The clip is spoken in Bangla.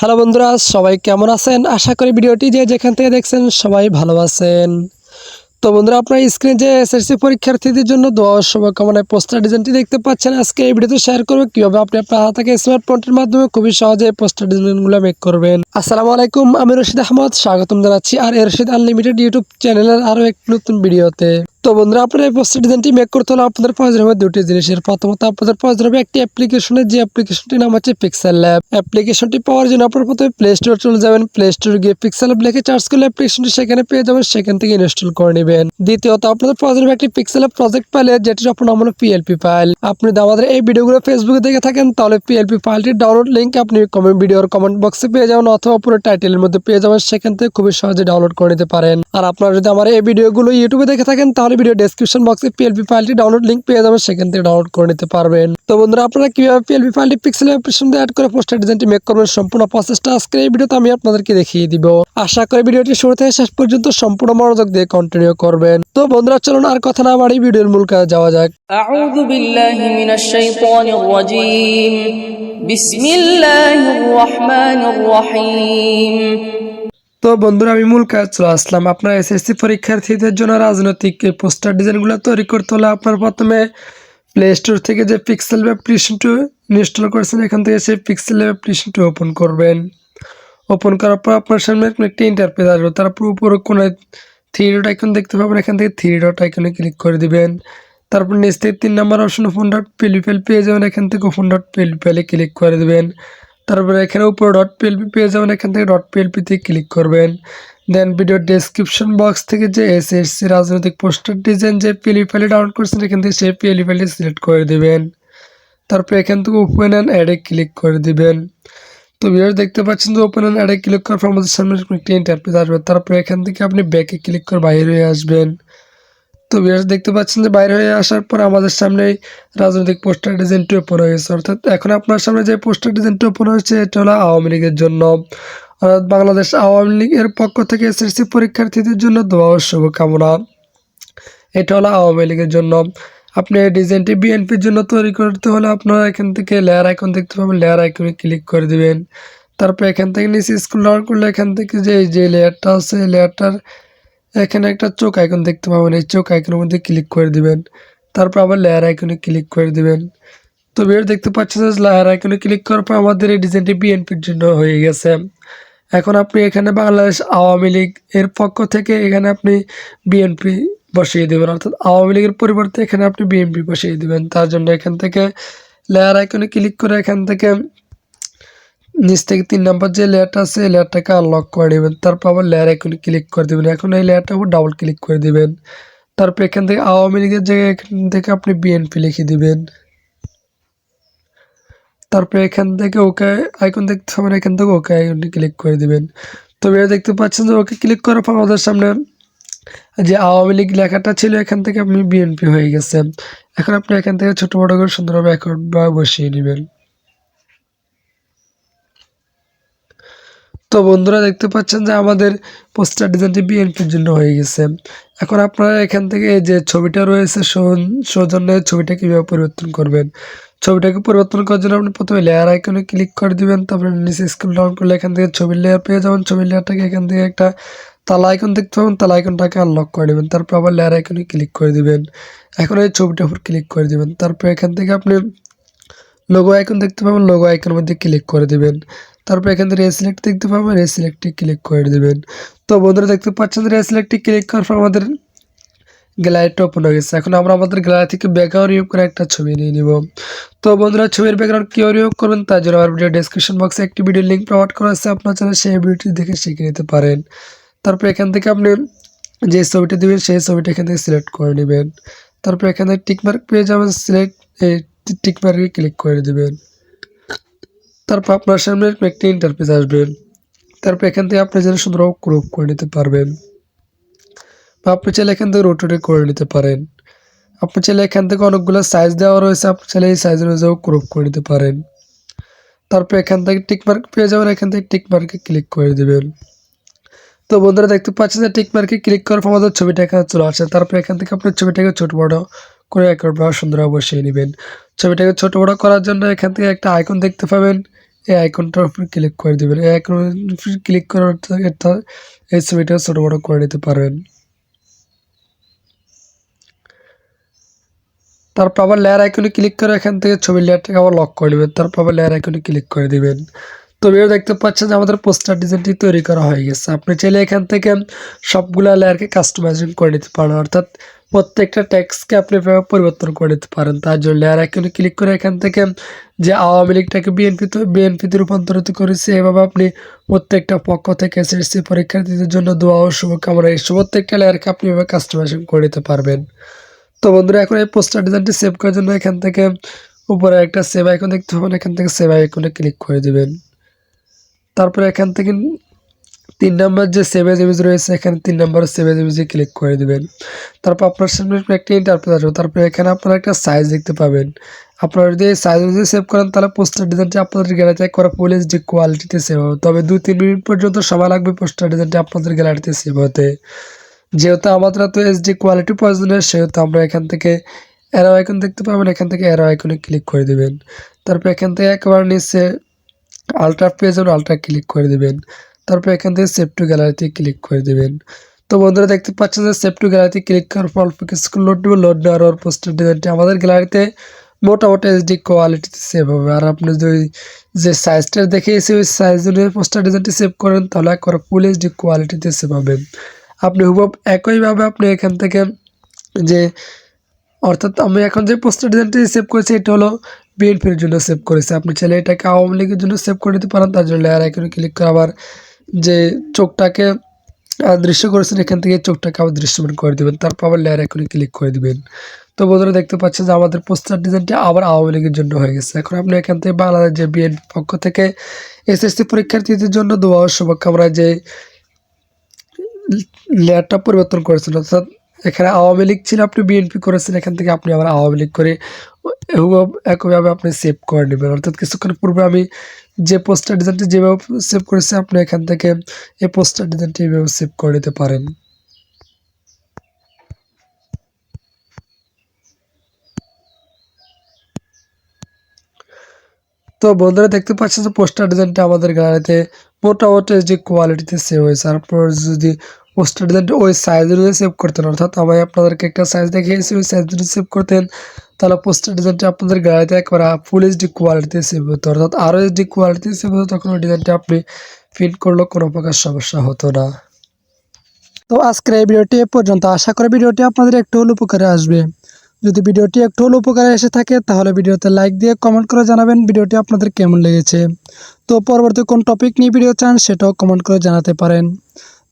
হ্যালো বন্ধুরা, সবাই কেমন আছেন? আশা করি ভিডিওটি যে যেখান থেকে দেখছেন সবাই ভালো আছেন। তো বন্ধুরা, আপনার স্ক্রিনে যে এসএসসি পরীক্ষার্থীদের জন্য দোয়া শুভকামনায় পোস্টার ডিজাইনটি দেখতে পাচ্ছেন। আজকে এই ভিডিওতে শেয়ার করব কীভাবে আপনি আপনার হাত থেকে স্মার্টফোনটির মাধ্যমে খুবই সহজে পোস্টার ডিজাইনগুলো মেক করবেন। আসসালামু আলাইকুম, আমি রশিদ আহমদ, স্বাগতম জানাচ্ছি আর এ রশিদ আনলিমিটেড ইউটিউব চ্যানেলের আরও এক নতুন ভিডিওতে। তো বন্ধুরা, আপনার এই পোস্টার ডিজাইনটি মেক করতে হলে আপনাদের প্রয়োজন হবে দুটি জিনিসের। প্রথমত আপনাদের প্রয়োজন হবে একটি অ্যাপ্লিকেশনের যে অ্যাপ্লিকেশনটির নাম হচ্ছে পিক্সেল ল্যাব অ্যাপ্লিকেশনটি পাওয়ার জন্য আপনার প্রথমে প্লে স্টোর চলে যাবেন। প্লে স্টোর গিয়ে পিক্সেল ল্যাব লিখে চার্জ করলে অ্যাপ্লিকেশনটি সেখানে পেয়ে যাবেন, সেখান থেকে ইনস্টল করে নেবেন। দ্বিতীয়ত, আপনাদের প্রয়োজন হবে একটি পিক্সেল প্রজেক্ট ফাইল যেটির আপনার নাম হলো পিএলপি ফাইল আপনি যদি আমাদের এই ভিডিওগুলো ফেসবুকে দেখে থাকেন, তাহলে পিএলপি ফাইলটির ডাউনলোড লিঙ্ক আপনি কমেন্ট ভিডিওর কমেন্ট বক্সে পেয়ে যাবেন, অথবা পুরো টাইটেলের মধ্যে পেয়ে যাবেন, সেখান থেকে খুবই সহজে ডাউনলোড করে নিতে পারেন। আর আপনারা যদি আমার এই ভিডিওগুলো ইউটিউবে দেখে থাকেন, তাহলে ভিডিও ডিসক্রিপশন বক্সে পিএলপি ফাইলটি ডাউনলোড লিঙ্ক পেয়ে যাবেন, সেখান থেকে ডাউনলোড করে নিতে পারবেন। তো বন্ধুরা, আপনারা কীভাবে পিএলপি ফাইলটি পিক্সেল অ্যাপ্লিকেশন দিয়ে অ্যাড করে পোস্টার ডিজাইনটি মেক করবেন, সম্পূর্ণ প্রসেসটা আজকে এই ভিডিওতে আমি আপনাদেরকে দেখিয়ে দিব। আশা করি ভিডিওটি শুরু থেকে শেষ পর্যন্ত সম্পূর্ণ মনোযোগ দিয়ে কন্টিনিউ করবেন। তো বন্ধুরা, চলুন আর কথা না বাড়ি ভিডিওর মূল কাজে যাওয়া যাক। আউযু বিল্লাহি মিনাশ শাইতানির রাজীম বিসমিল্লাহির রহমানির রহিম তো বন্ধুরা, আমি মূল কাজ চলে আসলাম। আপনার এসএসসি পরীক্ষার্থীদের জন্য রাজনৈতিক পোস্টার ডিজাইনগুলো তৈরি করতে হলে আপনার প্রথমে প্লে স্টোর থেকে যে পিক্সেল অ্যাপ্লিকেশনটি ইনস্টল করেছেন, এখান থেকে সেই পিক্সেল অ্যাপ্লিকেশনটি ওপেন করবেন। ওপেন করার পর আপনার সামনে একটি ইন্টারপেজ আসবে। তারপর উপরে কোনো থ্রি ডট আইকন দেখতে পাবেন। এখান থেকে থ্রি ডট আইকনে ক্লিক করে দিবেন। তারপর নিচ থেকে তিন নাম্বার অপশন ওপেন ডট পেলিফেল পেয়ে যাবেন। এখান থেকে ওপেন ডট পেলিফেলে ক্লিক করে দেবেন। তারপরে এখানে উপরে ডট পিএলপি পেয়ে যাবেন, এখান থেকে ডট পিএলপিতে ক্লিক করবেন। দেন ভিডিও ডেসক্রিপশন বক্স থেকে যে এস এসএসসি রাজনৈতিক পোস্টার ডিজাইন যে পিএলপি ফাইলে ডাউনলোড করছেন, এখান থেকে সেই পিএলপি ফাইলটি সিলেক্ট করে দিবেন। তারপরে এখান থেকে ওপেন অ্যান্ড অ্যাডে ক্লিক করে দিবেন। তো ভিডিও দেখতে পাচ্ছেন যে ওপেন অ্যান্ড অ্যাডে ক্লিক করার পর আমাদের সামনে একটি ইন্টারপ্রেস আসবে। তারপরে এখান থেকে আপনি ব্যাকে ক্লিক করে বাইরে হয়ে আসবেন। তো ভিউয়ার্স দেখতে পাচ্ছেন যে বাইরে হয়ে আসার পর আমাদের সামনে রাজনৈতিক পোস্টার ডিজাইনটি ওপেন হয়েছে। অর্থাৎ এখন আপনার সামনে যে পোস্টার ডিজাইনটি ওপেন হয়েছে, এটা হলো আওয়ামী লীগের জন্য। অর্থাৎ বাংলাদেশ আওয়ামী লীগের পক্ষ থেকে এসএসসি পরীক্ষার্থীদের জন্য দোয়া ও শুভকামনা। এটা হলো আওয়ামী লীগের জন্য। আপনি ডিজাইনটি বিএনপির জন্য তৈরি করতে হলে আপনারা এখান থেকে লেয়ার আইকন দেখতে পাবেন। লেয়ার আইকনে ক্লিক করে দিবেন। তারপর এখান থেকে নিচে স্কুল ডাউন করলে এখান থেকে যে যে লেয়ারটা আছে লেয়ারটার এখানে একটা চোখ আইকন দেখতে পাবেন। এই চোখ আইকনের মধ্যে ক্লিক করে দিবেন। তারপর আবার লেয়ার আইকনে ক্লিক করে দিবেন। তো বের দেখতে পাচ্ছেন যে লেয়ার আইকনে ক্লিক করার পর আমাদের এই ডিজাইনটি বিএনপির জন্য হয়ে গেছে। এখন আপনি এখানে বাংলাদেশ আওয়ামী লীগ এর পক্ষ থেকে এখানে আপনি বিএনপি বসিয়ে দেবেন। অর্থাৎ আওয়ামী লীগের পরিবর্তে এখানে আপনি বিএনপি বসিয়ে দেবেন। তার জন্য এখান থেকে লেয়ার আইকনে ক্লিক করে এখান থেকে নিচ থেকে তিন নাম্বার যে লেয়ারটা আছে, এই লেয়ারটাকে আনলক করে নেবেন তারপর আবার লেয়ার আইকনে ক্লিক করে দেবেন। এখন এই লেয়ারটার উপর ডাবল ক্লিক করে দিবেন। তারপর এখান থেকে আওয়ামী লীগের জায়গায় এখান থেকে আপনি বিএনপি লিখে দিবেন। তারপর এখান থেকে ওকে আইকন দেখতে পাবেন এখান থেকে ওকে আইকনে ক্লিক করে দিবেন। তো দেখতে পাচ্ছেন যে ওকে ক্লিক করার পর আমাদের সামনে যে আওয়ামী লীগ লেখাটা ছিল, এখান থেকে আপনি বিএনপি হয়ে গেছে এখন আপনি এখান থেকে ছোটো বড় করে সুন্দরভাবে অ্যাকাউন্ট বা বসিয়ে নেবেন তো বন্ধুরা দেখতে পাচ্ছেন যে আমাদের পোস্টার ডিজাইনটি বিএনপির জন্য হয়ে গেছে। এখন আপনারা এখান থেকে যে ছবিটা রয়েছে সৌজন্যের ছবিটা কীভাবে পরিবর্তন করবেন? ছবিটাকে পরিবর্তন করার জন্য আপনি প্রথমে লেয়ার আইকনে ক্লিক করে দিবেন, তারপরে নিচে স্ক্রল ডাউন করলে এখান থেকে ছবির লেয়ার পেয়ে যাবেন। ছবির লেয়ারটাকে এখান থেকে একটা তালা আইকন দেখতে পাবেন, তালা আইকনটাকে আনলক করে নেবেন তারপর আবার লেয়ার আইকনে ক্লিক করে দিবেন। এখন এই ছবিটার উপর ক্লিক করে দিবেন। তারপর এখান থেকে আপনি লোগো আইকন দেখতে পাবেন লোগো আইকনের মধ্যে ক্লিক করে দিবেন। তারপর এখান থেকে রেসিলেক্ট দেখতে পাবেন রেসিলেক্টে ক্লিক করে দেবেন। তো বন্ধুরা দেখতে পাচ্ছেন রেসিলেক্টে ক্লিক করার পর আমাদের গ্যালারিটা ওপেন হয়ে গেছে। এখন আমরা আমাদের গ্যালারি থেকে ব্যাকগ্রাউন্ড রিমুভ করে একটা ছবি নিয়ে নিব। তো বন্ধুরা, ছবির ব্যাকগ্রাউন্ড কেউ রিমুভ করবেন তার জন্য আমার ভিডিও ডেসক্রিপশন বক্সে একটি ভিডিও লিঙ্ক প্রোভাইড করা আছে, আপনার চ্যানেল সেই ভিডিওটি দেখে শিখে নিতে পারেন। তারপর এখান থেকে আপনি যে ছবিটা দেবেন, সেই ছবিটা এখান থেকে সিলেক্ট করে নেবেন। তারপর এখানে টিকমার্ক পেয়ে যাবেন সিলেক্ট এই টিকমার্কে ক্লিক করে দেবেন। তারপর আপনার সামনে একটি ইন্টারফেস আসবে। তারপর এখান থেকে আপনি যেন সুন্দর ক্রপ করে নিতে পারবেন। বা আপনি চাইলে এখান থেকে রোটেটে করে নিতে পারেন। আপনি চাইলে এখান থেকে অনেকগুলো সাইজ দেওয়া রয়েছে, আপনি চাইলে এই সাইজ অনুযায়ী ক্রপ করে নিতে পারেন। তারপর এখান থেকে টিকমার্ক পেয়ে যাবেন এখান থেকে টিকমার্কে ক্লিক করে দেবেন। তো বন্ধুরা, দেখতে পাচ্ছেন যে টিকমার্কে ক্লিক করার পর আমাদের ছবিটা এখানে চলে আসে তারপর এখান থেকে আপনার ছবিটাকে ছোট বড় করে একবার সুন্দর বসিয়ে নেবেন। ছবিটাকে ছোট বড় করার জন্য এখান থেকে একটা আইকন দেখতে পাবেন। এই আইকনটার উপর ক্লিক করে দেবেন। এই আইকনের উপর ক্লিক করার এই ছবিটা ছোটো বড়ো করে নিতে পারবেন। তারপর আবার লেয়ার আইকনে ক্লিক করে এখান থেকে ছবির লেয়ারটাকে আবার লক করে নেবেন। তারপর আবার লেয়ার আইকনে ক্লিক করে দিবেন। তো ভিডিও দেখতে পাচ্ছেন যে আমাদের পোস্টার ডিজাইনটি তৈরি করা হয়ে গেছে। আপনি চাইলে এখান থেকে সবগুলা লেয়ারকে কাস্টমাইজিং করে নিতে পারেন। অর্থাৎ প্রত্যেকটা ট্যাক্সকে আপনি এভাবে পরিবর্তন করে নিতে পারেন। তার জন্য লেয়ার আইকনে ক্লিক করে এখান থেকে যে আওয়ামী লীগটাকে বিএনপিতে বিএনপিতে রূপান্তরিত করেছে, এভাবে আপনি প্রত্যেকটা পক্ষ থেকে এসএসসি পরীক্ষার্থীদের জন্য দোয়া ও শুভকামনা এই প্রত্যেকটা লেয়ারকে আপনি এভাবে কাস্টমাইজিং করে নিতে পারবেন। তো বন্ধুরা, এখন এই পোস্টার ডিজাইনটি সেভ করার জন্য এখান থেকে উপরে একটা সেভ আইকন দেখতে পাবেন। এখান থেকে সেভ আইকনে ক্লিক করে দেবেন। তারপরে এখান থেকে তিন নম্বর যে সেভ এজ ইমেজ রয়েছে, এখানে তিন নম্বর সেভ এজ ইমেজে ক্লিক করে দিবেন। তারপর আপনার সামনে একটা ইন্টারপ্রেস আসবে। তারপরে এখানে আপনারা একটা সাইজ দেখতে পাবেন। আপনারা যদি সাইজ অনুযায়ী সেভ করেন, তাহলে পোস্টার ডিজাইনটি আপনাদের গ্যালারিতে একবার ফুল এইচডি কোয়ালিটিতে সেভ হবে। তবে দু তিন মিনিট পর্যন্ত সময় লাগবে পোস্টার ডিজাইনটি আপনাদের গ্যালারিতে সেভ হতে। যেহেতু আমাদের তো এইচডি কোয়ালিটি প্রয়োজনীয় সেহেতু আমরা এখান থেকে অ্যারো আইকন দেখতে পাবেন। এখান থেকে অ্যারো আইকনে ক্লিক করে দিবেন। তারপর এখান থেকে একবার নিচে আলট্রা পেজ এবং আলট্রা ক্লিক করে দিবেন। তারপর এখান থেকে সেভ টু গ্যালারিতে ক্লিক করে দিবেন। তো বন্ধুরা দেখতে পাচ্ছেন যে সেভ টু গ্যালারিতে ক্লিক করার পর অল্প কিছুক্ষণ লোড নেবে লোড নেওয়ার পর পোস্টার ডিজাইনটি আমাদের গ্যালারিতে মোটামুটি এইচডি কোয়ালিটিতে সেভ হবে। আর আপনি যদি যে সাইজটা দেখে এসে ওই সাইজ অনুযায়ী পোস্টার ডিজাইনটি সেভ করেন, তাহলে একবার ফুল এইচডি কোয়ালিটিতে সেভ হবে। আপনি হুবহু একইভাবে আপনি এখান থেকে যে অর্থাৎ আমি এখন যে পোস্টার ডিজাইনটি সেভ করেছি, এটা হলো বিএনপির জন্য সেভ করেছি। আপনি চাইলে এটাকে আওয়ামী লীগের জন্য সেভ করে দিতে পারেন। তার জন্য লেয়ার আইকনে ক্লিক করে আবার যে চোখটাকে দৃশ্য করেছেন, এখান থেকে চোখটাকে আবার দৃশ্যমান করে দেবেন। তারপর আবার লেয়ার এখনই ক্লিক করে দেবেন। তো বন্ধুরা দেখতে পাচ্ছেন যে আমাদের পোস্টার ডিজাইনটি আবার আওয়ামী লীগের জন্য হয়ে গেছে। এখন আপনি এখান থেকে বাংলাদেশ যে বিএন পক্ষ থেকে এসএসসি পরীক্ষার্থীদের জন্য দোয়া শুভকামনা যে লেয়ারটা পরিবর্তন করেছেন। অর্থাৎ এখানে আওয়ামী লীগ ছিল, আপনি বিএনপি করেছেন, এখান থেকে আপনি আবার আওয়ামী লীগ করে একইভাবে আপনি সেভ করে নেবেন। অর্থাৎ কিছুক্ষণ পূর্বে আমি যে পোস্টার ডিজাইনটি যেভাবে সেভ করেছি, আপনি এখান থেকে এই পোস্টার ডিজাইনটি এইভাবে সেভ করে নিতে পারেন। তো বন্ধুরা, দেখতে পাচ্ছেন যে পোস্টার ডিজাইনটা আমাদের গ্যালারিতে মোটামুটি যে কোয়ালিটিতে সেভ হয়েছে। তারপর যদি পোস্টার ডিজাইনটা ওই সাইজ অনুযায়ী সেভ করতেন। অর্থাৎ আমি আপনাদেরকে একটা সাইজ দেখিয়েছি, ওই সাইজ যদি সেভ করতেন, তাহলে পোস্টার ডিজাইনটা আপনাদের গ্যালারিতে একবার ফুল এইচডি কোয়ালিটিতে সেভ হতো। অর্থাৎ আরও এইচডি কোয়ালিটিতে সেভ হতো, তখন ওই ডিজাইনটা আপনি প্রিন্ট করলেও কোনো প্রকার সমস্যা হতো না। তো আজকের এই ভিডিওটি এ পর্যন্ত। আশা করি ভিডিওটি আপনাদের একটু হলে উপকারে আসবে। যদি ভিডিওটি একটু হলে উপকারে এসে থাকে, তাহলে ভিডিওতে লাইক দিয়ে কমেন্ট করে জানাবেন ভিডিওটি আপনাদের কেমন লেগেছে। তো পরবর্তী কোন টপিক নিয়ে ভিডিও চান, সেটাও কমেন্ট করে জানাতে পারেন।